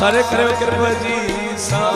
ਸਾਰੇ ਕਰਿਓ ਕਿਰਪਾ ਜੀ ਸਾ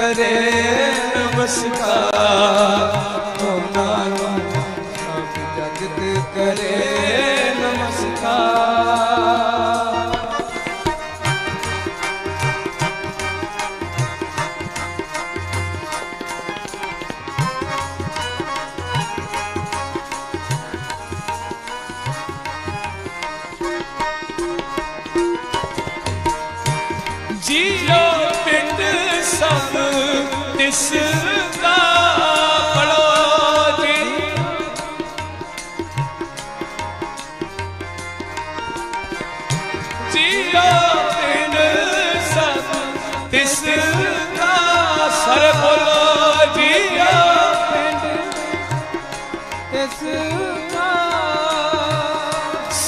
ਕਰੇ ਨਮਸਕਾਰ।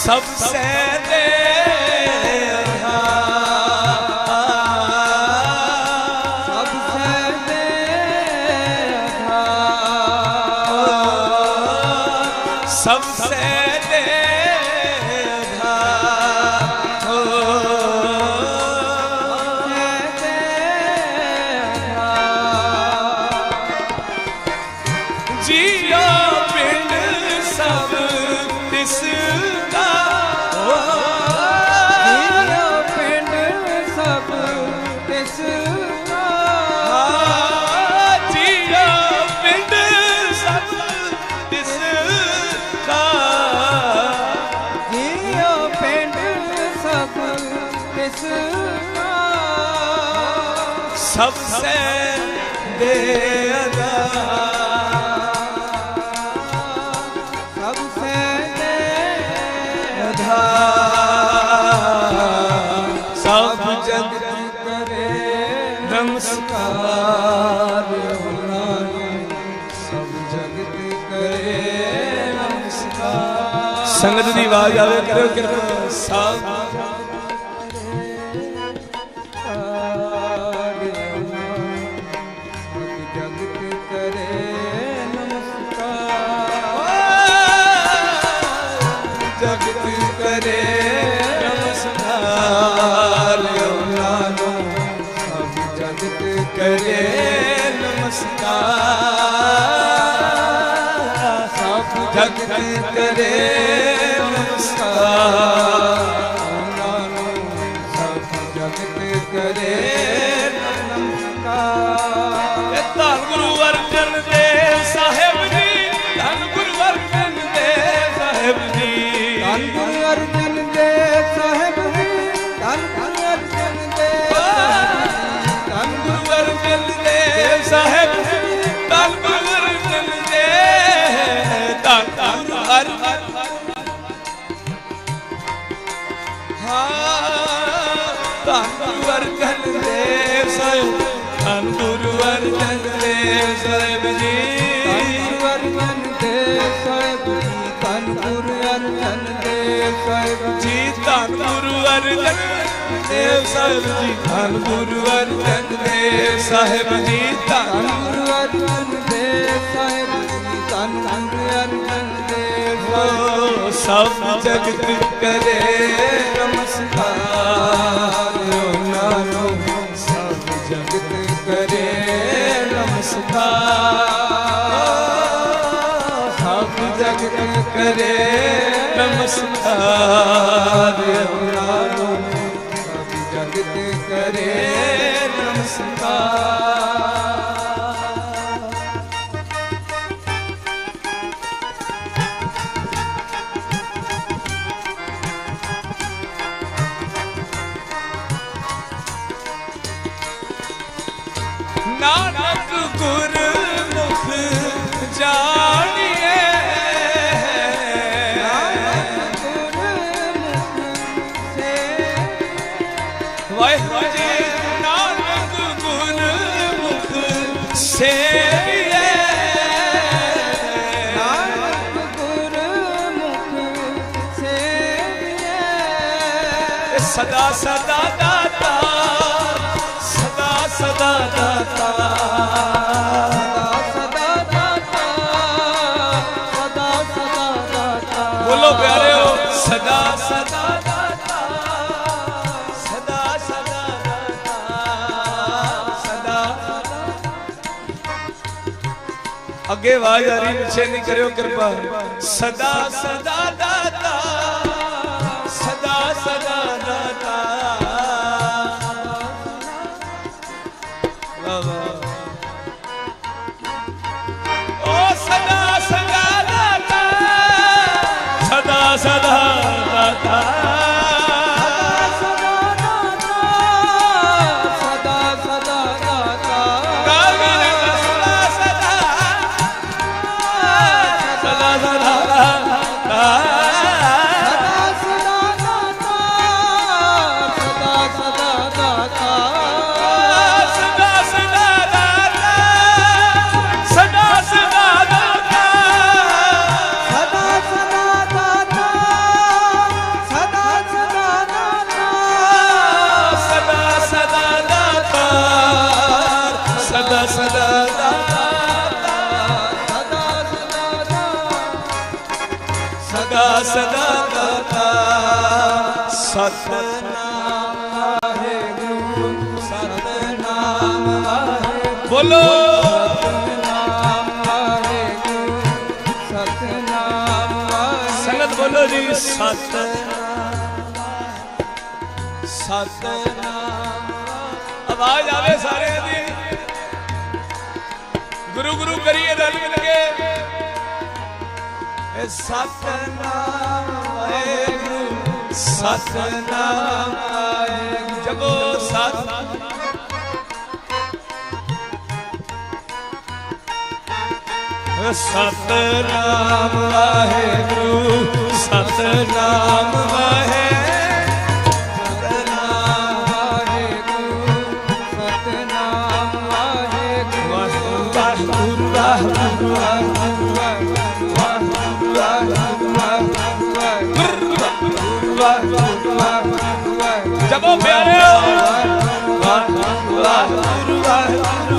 ਸਭ ਸੇ सबसे बेअदा सबसे बेअदा सब जग करे नमस्कार सब जगत करे नमस्कार संगत की आवाज आवे करो कृपा सब ਗੁਰੂ ਦੇਵ ਸਾਹਿਬ ਜੀ। ਅਰਜਨ ਦੇਵ ਸਾਹਿਬ ਜੀ ਧੰਨ ਗੁਰੂ ਅਰਜਨ ਦੇਵ ਸਾਹਿਬ ਜੀ। ਧੰਨ ਗੁਰੂ ਅਰਜਨ ਦੇਵ ਸਾਹਿਬ ਜੀ। ਧੰਨ ਗੁਰੂ ਅਰਜਨ ਦੇਵ ਸਾਹਿਬ ਜੀ ਧੰਨ ਗੁਰੂ ਅਰਜਨ ਦੇਵ ਸਾਹਿਬ ਜੀ। ਧੰਨ ਗੁਰੂ ਅਰਜਨ ਦੇਵ ਸਭ ਜਗਤ ਕਰੇ। ਕਰੇ ਨਮਸਕਾਰ ਉਹਨਾਂ ਨੂੰ ਸਭ ਜਗਤ ਕਰੇ। ਵਾਹਿਗੁਰੂ ਜੀ ਨਾਨਕ ਗੁਰ ਮੁਖ ਸੇਵੀਏ ਸਦਾ ਸਦਾ ਅੱਗੇ ਆਵਾਜ਼ ਪਿੱਛੇ ਨਹੀਂ ਕਰਿਓ ਕਿਰਪਾ। ਸਦਾ ਸਦਾ ਦਾਤਾ, ਸਦਾ ਸਦਾ ਦਾਤਾ। ਵਾਹ ਵਾਹ। ਓ ਸਦਾ ਸਦਾ ਦਾਤਾ, ਸਦਾ ਸਦਾ ਦਾਤਾ। ਸਤਨਾਮ ਵਾਹਿਗੁਰੂ ਸਤਨਾਮ ਵਾਹਿਗੁਰੂ ਬੋਲੋ। ਸੰਗਤ ਬੋਲੋ ਜੀ, ਸਤ। ਸਤਨਾਮ ਆਵਾਜ਼ ਆਵੇ ਸਾਰਿਆਂ ਦੀ। ਗੁਰੂ ਗੁਰੂ ਕਰੀਏ ਰਲ ਮਿਲ ਕੇ। ਸਤਨਾਮ ਵਾਹਿਗੁਰੂ ਸਤਨਾਮ ਵਾਹਿਗੁਰੂ ਜਪੋ ਸਤ ਸਤਨਾਮ ਵਾਹਿਗੁਰੂ। ਸਤਨਾਮ ਵਾਹਿਗੁਰੂ ਵਾਹਿਗੁਰੂ ਵਾਹਿਗੁਰੂ ਵਾਹਿਗੁਰੂ। ਜਪੋ ਪਿਆਰਿਓ ਵਾਹਿਗੁਰੂ ਵਾਹਿਗੁਰੂ ਵਾਹਿਗੁਰੂ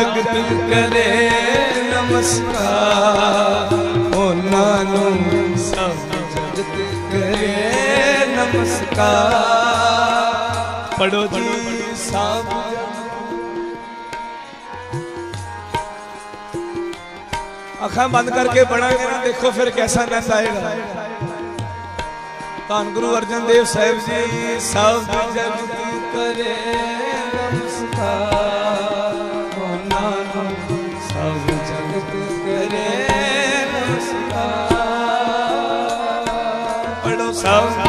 ਜਗਤ ਕਰੇ ਨਮਸਕਾਰ। ਉਹਨਾਂ ਨੂੰ ਸਭ ਜਗਤ ਕਰੇ ਨਮਸਕਾਰ। ਪੜੋ ਜੀ ਸਭ ਅੱਖਾਂ ਬੰਦ ਕਰਕੇ ਪੜਾਂਗੇ ਨਾ ਦੇਖੋ ਫਿਰ ਕੈਸਾ ਨੰਦ ਆਏਗਾ ਧੰਨ ਗੁਰੂ ਅਰਜਨ ਦੇਵ ਸਾਹਿਬ ਜੀ ਸਭ ਜਗ ਕਰੇ ਪੜੋ ਸਭ ਤੇਗ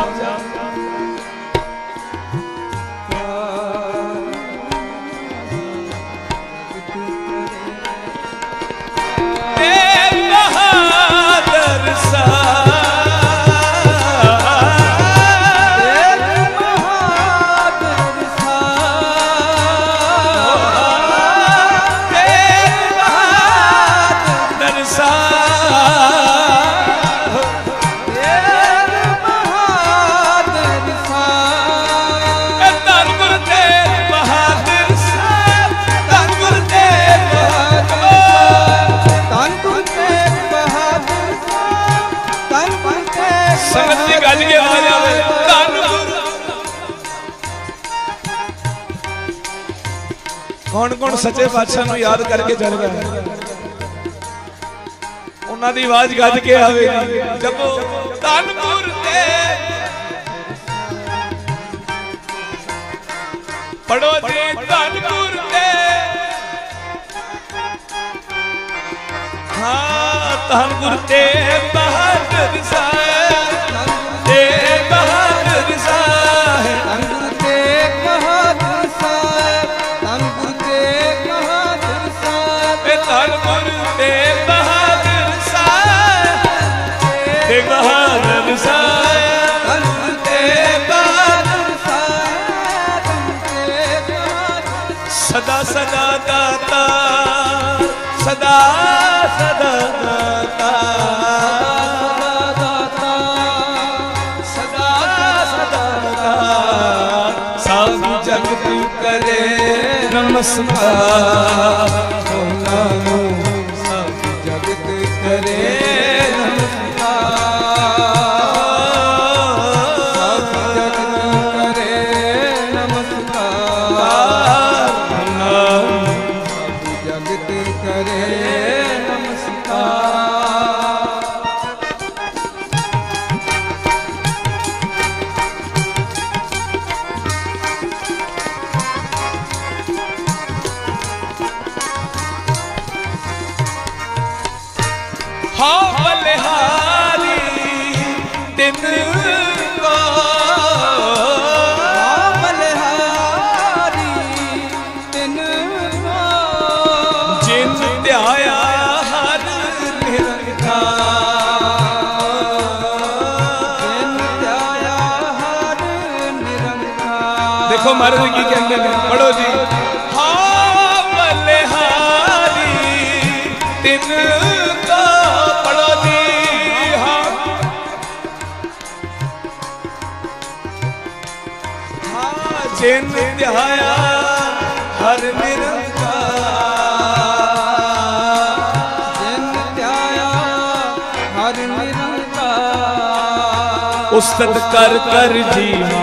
ਕੌਣ ਸੱਚੇ ਪਾਤਸ਼ਾਹ ਨੂੰ ਯਾਦ ਕਰਕੇ ਚੱਲ ਗਿਆ। ਉਹਨਾਂ ਦੀ ਆਵਾਜ਼ ਗੱਜ ਕੇ ਆਵੇ। ਜਪੋ ਧੰਨ ਤੇ। ਪੜੋ ਜੀ ਧੰਨ ਤੇ। ਹਾਂ ਧੰਨ ਤੇ ਬਹਾਦਰ ਸਾਹਿਬ। ਨਮਸਕਾਰ ਮਹਾਰਾਜ ਕੀ ਕਹਿੰਦੇ ਨੇ। ਪੜੋ ਜੀ। ਹਾ ਬਲਿਹਾਰੀ ਤਿੰਨ ਕੋ ਪੜੋ ਜੀ। ਹਾਂ। ਹਾਂ ਜਿਨ ਧਿਆਇਆ, ਹਰ ਨਿਰੰਕਾਰ। ਤਿਨ ਧਿਆਇਆ, ਹਰ ਨਿਰੰਕਾਰ। ਉਸਤਤ ਕਰ ਕਰ ਜੀਵਾ।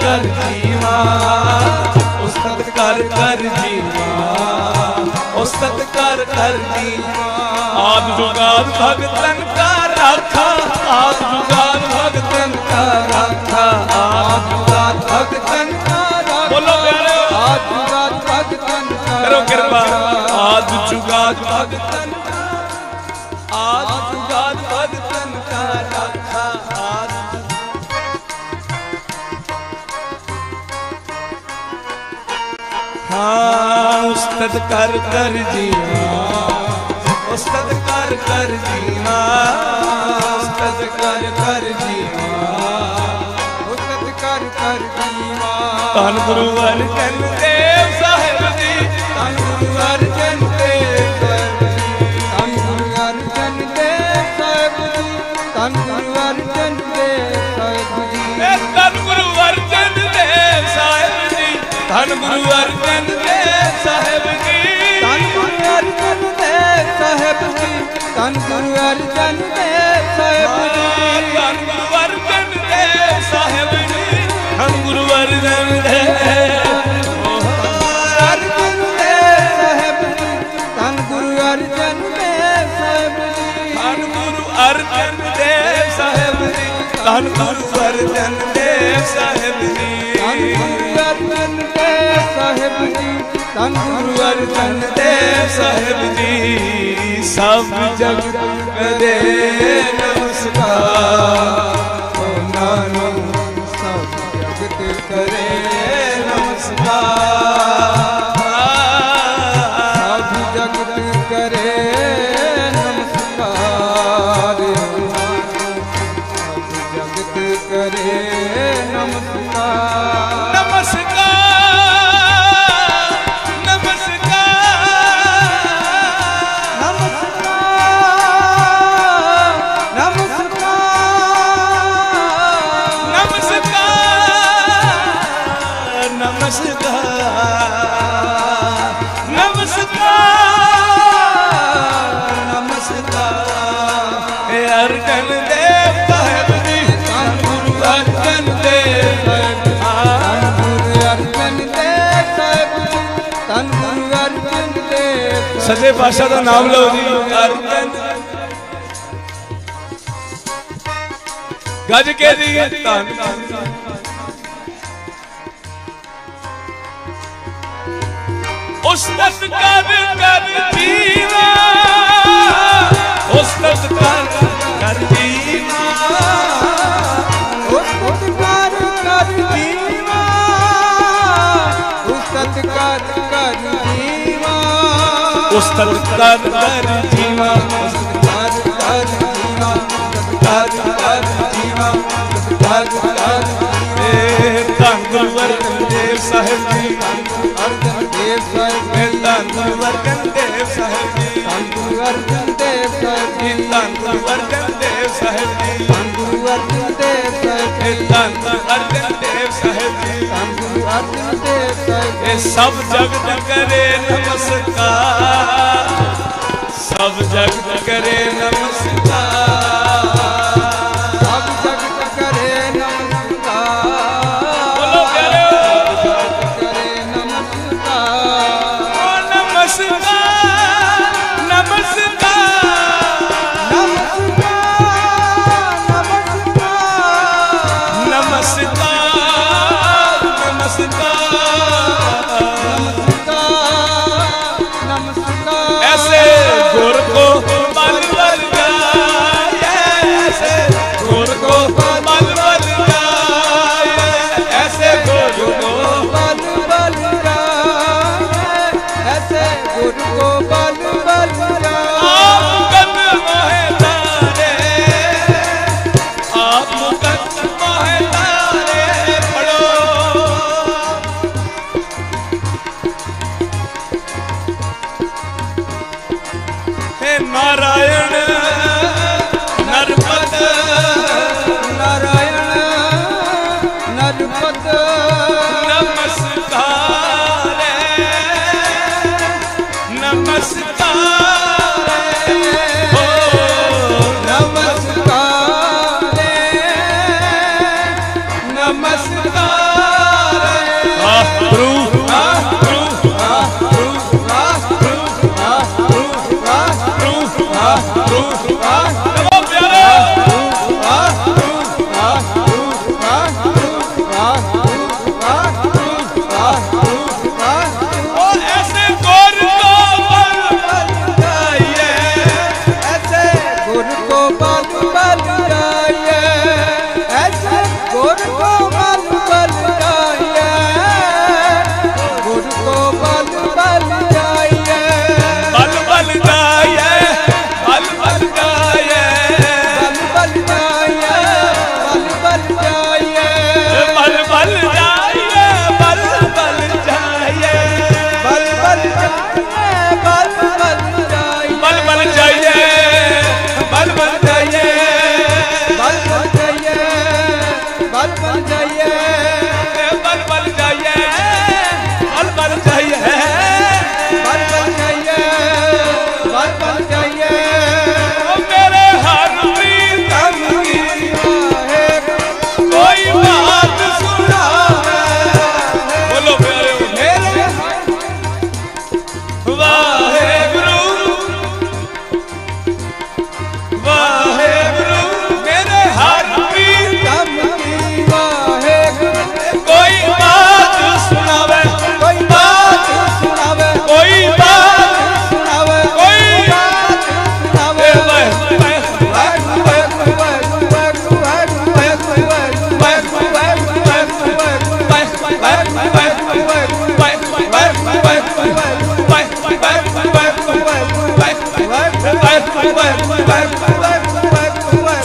ਕਰ ਜੀਵਾ ਉਸਤਤ ਕਰ ਕਰ ਜੀਵਾ ਉਸਤਤ ਕਰ ਕਰ ਜੀਵਾ। ਆਦ ਜੁਗਾਦ ਭਗਤਨ ਕਾ ਰਾਖਾ ਆਦ ਜੁਗਾਦ ਭਗਤਨ ਕਾ ਰਾਖਾ ਆਦ ਜੁਗਾਦ ਭਗਤਨ ਕਾ ਰਾਖਾ। ਬੋਲੋ ਪਿਆਰਿਓ ਆਜੂਗਾਤ ਭਗਤਨ ਕਾ ਕਰੋ ਕਿਰਪਾ। ਆਦ ਜੁਗਾਦ ਭਗਤਨ ਉਸਤਤ ਕਰ ਕਰ ਜੀਵਾ ਉਸਤਤ ਕਰ ਕਰ ਜੀਵਾ ਉਸਤਤ ਕਰ ਕਰ ਜੀਵਾ ਉਸਤ ਕਰ ਕਰ ਜੀਵਾ। ਧੰਨ ਗੁਰੂ ਅਰਜਨ ਦੇਵ ਸਾਹਿਬ ਜੀ। ਧੰਨ ਗੁਰੂ ਅਰਜਨ ਦੇਵ ਸਾਹਿਬ ਜੀ। ਧੰਨ ਗੁਰੂ ਅਰਜਨ ਦੇਵ ਸਾਹਿਬ ਜੀ। ਧੰਨ ਗੁਰੂ ਅਰਜਨ ਦੇਵ ਸਾਹਿਬ ਜੀ। ਧੰਨ ਗੁਰੂ ਅਰਜਨ ਦੇਵ ਸਾਹਿਬ ਜੀ। ਧੰਨ ਗੁਰੂ ਅਰਜਨ ਦੇਵ ਧੰਨ ਗੁਰੂ ਦੇਵ ਸਾਹਿਬ ਜੀ। ਧੰਨ ਗੁਰੂ ਅਰਜਨ ਸਾਹਿਬ ਜੀ ਧੰਨ ਗੁਰੂ ਅਰਜਨ ਧੰਨ ਗੁਰੂ ਅਰਜਨ ਦੇਵ ਅਰਜਨ ਦੇਵ ਸਾਹਿਬ ਜੀ, ਧੰਨ ਗੁਰੂ ਅਰਜਨ ਦੇਵ ਸਾਹਿਬ ਜੀ। ਧੰਨ ਗੁਰੂ ਅਰਜਨ ਦੇਵ ਸਾਹਿਬ ਜੀ ਸਭ ਜਗ ਦੇ ਨਮਸਕਾਰ। ਸੱਜੇ ਪਾਸ਼ਾ ਦਾ ਨਾਮ ਲਓ ਜੀ। ਗੱਜ ਕੇ ਜੀ। ਧੰਨ ਉਸਤਤ ਕਰ ਕਰ ਜੀਵਾ। ਉਸਤਤ ਕਰ ਕਰ ਜੀਵਾ। ਤਰ ਤਰ ਤਰ ਜੀਵਾ ਤਰ ਤਰ ਜੀਵਾ ਤਰ ਤਰ ਜੀਵਾ ਤਰ ਤਰ ਏ ਧੰਨ ਵਰਤਨ ਦੇਵ ਸਾਹਿਬ ਜੀ ਅਰਜਨ ਦੇਵ ਸਾਹਿਬ ਏ ਧੰਨ ਵਰਤਨ ਦੇਵ ਸਾਹਿਬ ਜੀ ਧੰਨ ਵਰਤਨ ਦੇਵ ਸਾਹਿਬ ਜੀ ਧੰਨ ਵਰਤਨ ਇਹ ਸਭ ਜਗਤ ਕਰੇ ਨਮਸਕਾਰ। ਸਭ ਜਗਤ ਕਰੇ ਨਮਸਕਾਰ।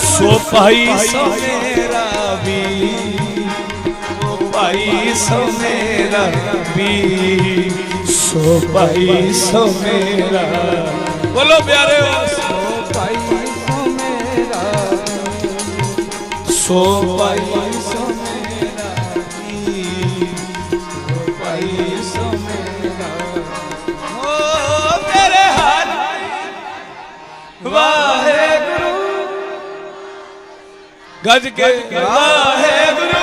ਸੋ ਭਾਈ ਸੋ ਮੇਰਾ ਵੀ ਸੋ ਭਾਈ ਸੋ ਮੇਰਾ ਵੀ ਸੋ ਭਾਈ ਸੋ ਮੇਰਾ ਬੋਲੋ ਪਿਆਰੇ ਸੋ ਭਾਈ ਸੋ ਮੇਰਾ ਸੋ ਭਾਈ गज के वाहे गुरु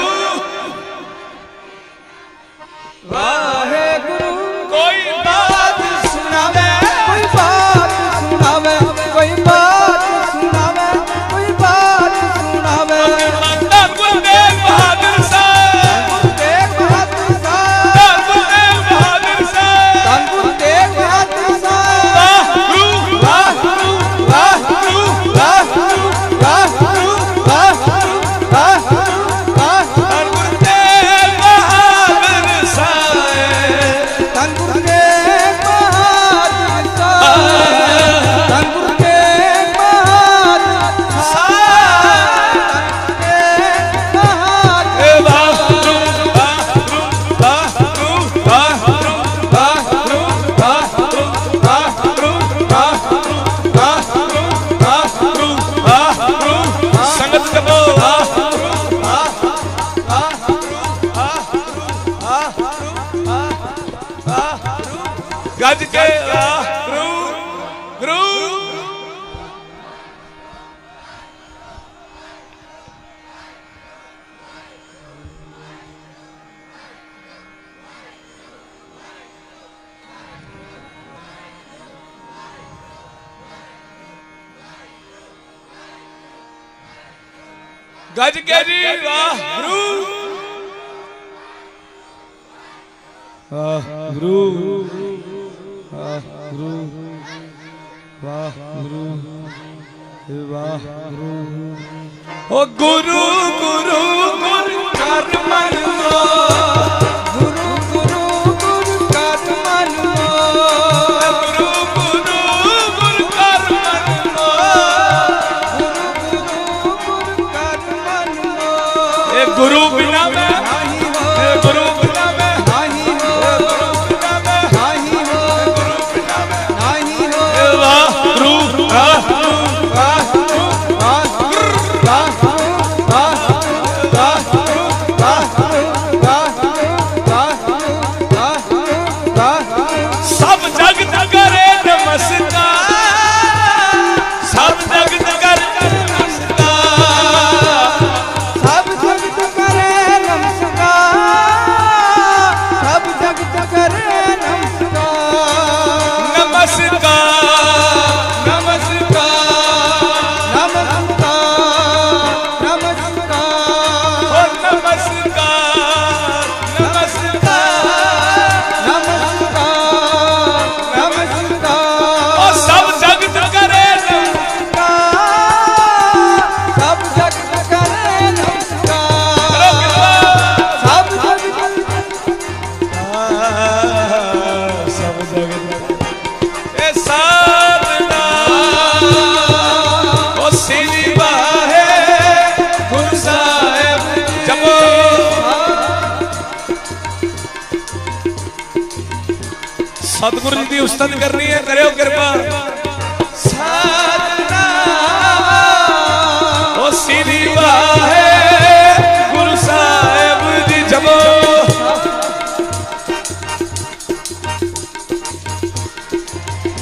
ਗੱਜ ਕੇ ਗੁਰੂ ਰੂ ਗੱਜ ਕੇ ਜੀ ਵਾਹ ਗੁਰੂ ਵਾਹ ਗੁਰੂ ਵਾਹ ਗੁਰੂ ਵਾਹ ਗੁਰੂ ਵਾਹ ਗੁਰੂ ਓ ਗੁਰੂ ਗੁਰੂ, ਗੁਰ ਕਰ ਮਨੋ ਗੁਰੂ ਬਿਨਾ ਮੈਂ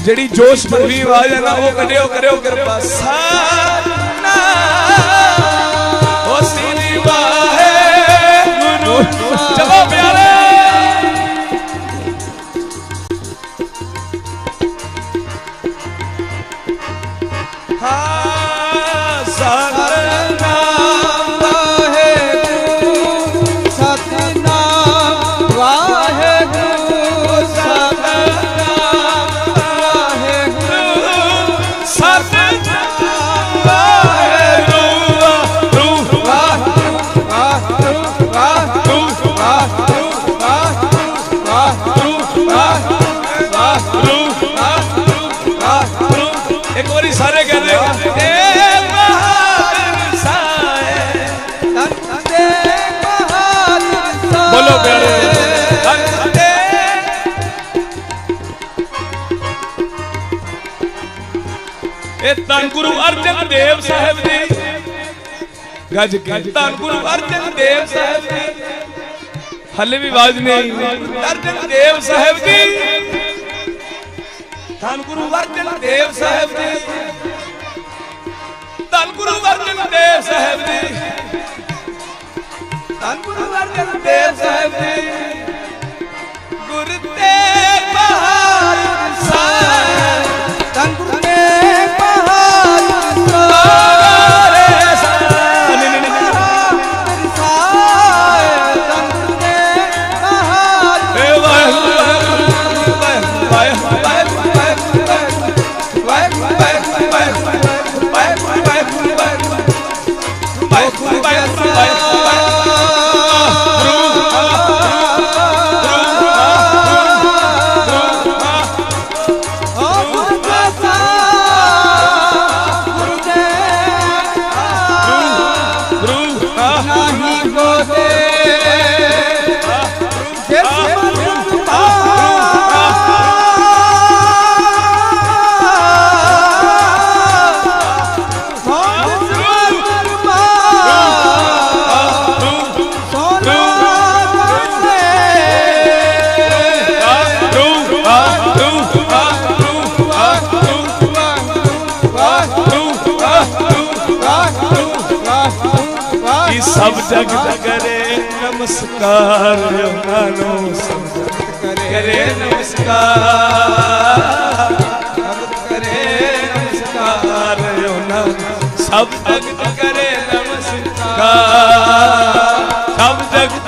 ਜਿਹੜੀ ਜੋਸ਼ ਭਰਵੀ ਆਵਾਜ਼ ਹੈ ਨਾ ਉਹ ਕੱਢਿਓ ਕਰਿਓ ਕਿਰਪਾ। ਸਾ ਇਹ ਧੰਨ ਗੁਰੂ ਅਰਜਨ ਦੇਵ ਸਾਹਿਬ ਜੀ ਗੱਜ ਕੇ। ਧੰਨ ਗੁਰੂ ਅਰਜਨ ਦੇਵ ਸਾਹਿਬ ਜੀ ਹੱਲੇ ਵੀ ਆਵਾਜ਼ ਨਹੀਂ ਅਰਜਨ ਦੇਵ ਸਾਹਿਬ ਜੀ ਧੰਨ ਗੁਰੂ ਅਰਜਨ ਦੇਵ ਸਾਹਿਬ ਜੀ ਧੰਨ ਗੁਰੂ ਅਰਜਨ ਦੇਵ ਸਾਹਿਬ ਜੀ ਧੰਨ ਗੁਰੂ ਅਰਜਨ ਦੇਵ ਸਾਹਿਬ ਜੀ ਗੁਰ ਤੇਗ ਬਹਾਦਰ ਸਾਹਿਬ નમસ્કાર મારો કરે નમસ્કાર કરે નમસ્કાર સબ જગત કરે નમસ્કાર સબ જગત